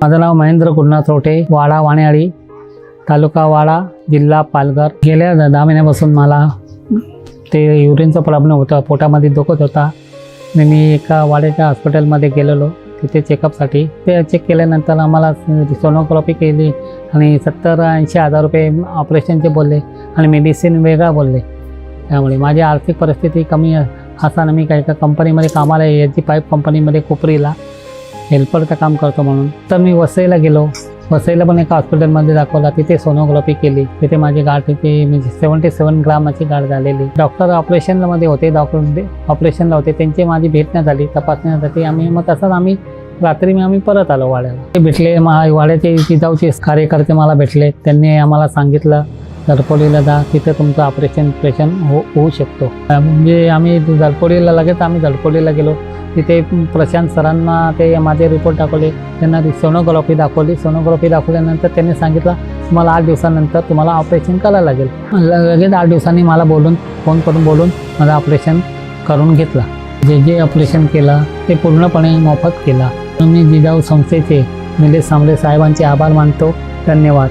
माझं नाव महेंद्र गुरुनाथ रोटे वाडा वाणेआळी तालुका वाडा जिल्हा पालघर. गेल्या दहा महिन्यापासून मला ते युरिनचा प्रॉब्लेम होता पोटामध्ये दुखत होता. आणि मी एका वाड्याच्या हॉस्पिटलमध्ये गेलेलो तिथे चेकअपसाठी ते चेक केल्यानंतर आम्हाला सोनोग्राफी केली आणि सत्तर ऐंशी हजार रुपये ऑपरेशनचे बोलले आणि मेडिसिन वेगळा बोलले. त्यामुळे माझी आर्थिक परिस्थिती कमी असताना मी काही एका कंपनीमध्ये कामाला आहे याची पाईप कंपनीमध्ये कोपरीला. हेल्परचं काम करतो म्हणून. तर मी वसईला गेलो. वसईला पण एका हॉस्पिटलमध्ये दाखवला. तिथे सोनोग्राफी केली. तिथे माझी गाठ तिथे म्हणजे सेवन्टी सेवन ग्रामाची गाठ झालेली. डॉक्टर ऑपरेशनमध्ये होते. डॉक्टर ऑपरेशनला होते. त्यांची माझी भेट नाही झाली. तपासण्यासाठी आम्ही मग तसंच आम्ही रात्री मी आम्ही परत आलो वाड्याला. ते भेटले. मा वाड्याचे जिजाऊचे कार्यकर्ते मला भेटले त्यांनी आम्हाला सांगितलं. जरपोडीला जा तिथं तुमचं ऑपरेशन प्रेशन हो होऊ शकतो. म्हणजे आम्ही जलपोडीला लगेच आम्ही जलपोडीला गेलो. तिथे प्रशांत सरांना ते माझे रिपोर्ट दाखवले. त्यांना सोनोग्राफी दाखवली. सोनोग्राफी दाखवल्यानंतर त्यांनी सांगितलं तुम्हाला आठ दिवसानंतर तुम्हाला ऑपरेशन करायला लागेल. लगेच आठ दिवसांनी मला बोलून फोन करून बोलून माझं ऑपरेशन करून घेतलं. जे जे ऑपरेशन केलं ते पूर्णपणे मोफत केलं. मी जिजाऊ संस्थेचे निलेश सांबळे साहेबांचे आभार मानतो. धन्यवाद.